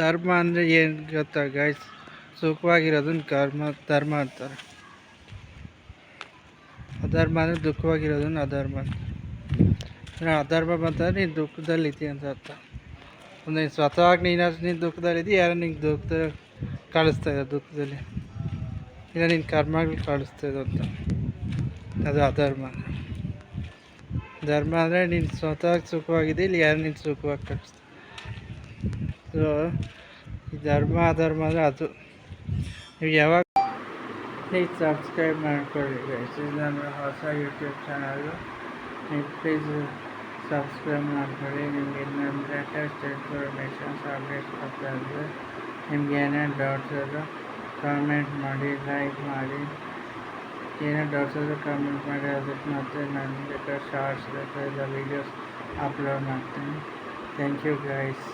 ಧರ್ಮ ಅಂದರೆ ಏನು ಗೊತ್ತಾ ಗಾಯ್ಸ್ ಸುಖವಾಗಿರೋದನ್ನ ಕರ್ಮ ಧರ್ಮ ಅಂತಾರೆ ಅಧರ್ಮ ಅಂದರೆ ದುಃಖವಾಗಿರೋದನ್ನ ಅಧರ್ಮ ಅಂತಾರೆ ಅಧರ್ಮ ಬಂತಂದ್ರೆ ನೀನು ದುಃಖದಲ್ಲಿ ಇದ್ದೀಯ ಅಂತ ಅರ್ಥ ನೀನು ಸ್ವತಃ ನೀನು ನೀನು ದುಃಖದಲ್ಲಿದ್ದೀಯ ಯಾರೋ ನಿಂಗೆ ದುಃಖದ ಕಳಿಸ್ತಾ ಇದ್ದ ದುಃಖದಲ್ಲಿ ಇಲ್ಲ ನಿನ್ನ ಕರ್ಮಗಳು ಕಳಿಸ್ತಾ ಇದೆ ಅಂತ ಅದು ಅಧರ್ಮ ಧರ್ಮ ಅಂದರೆ ನೀನು ಸ್ವತಃ ಸುಖವಾಗಿದೆ ಇಲ್ಲಿ ಯಾರು ನಿನ್ನ ಸುಖವಾಗಿ ಕಳಿಸ್ತಾ या इधर बहादुर महाराज तो ये ಯಾವಾಗ प्लीज सब्सक्राइब ಮಾಡ್ಕೊಳ್ಳಿ ಗಾಯ್ಸ್ ಇದು ನಾನು ಹೊಸ YouTube ಚಾನೆಲ್ ಇದು प्लीज सब्सक्राइब ಮಾಡ್ಕೊಳ್ಳಿ ನಿಮ್ಮ ನೇಮ್ ಗ್ರೇಟರ್ ಚೇತರ್ ಮೆಂಟನ್ ಆಗ್ಬೇಕು ಫಾಲೋ ಮಾಡಿ mgn.co ಕಾಮೆಂಟ್ ಮಾಡಿ ಗೈಸ್ ಮಾಡಿ ಏನೋ ಡಾಟ್ ಸೆಕೆಂಡ್ ಕಾಮೆಂಟ್ ಮಾಡಿ ಆಗ್ತಾನೆ ನಾನು ಇದರ ಶಾಟ್ಸ್ ಡೇಟ್ ಆ ವಿಡಿಯೋಸ್ ಆಪ್ಲೋಡ್ ಮಾಡುತ್ತೆ ಥ್ಯಾಂಕ್ ಯು ಗಾಯ್ಸ್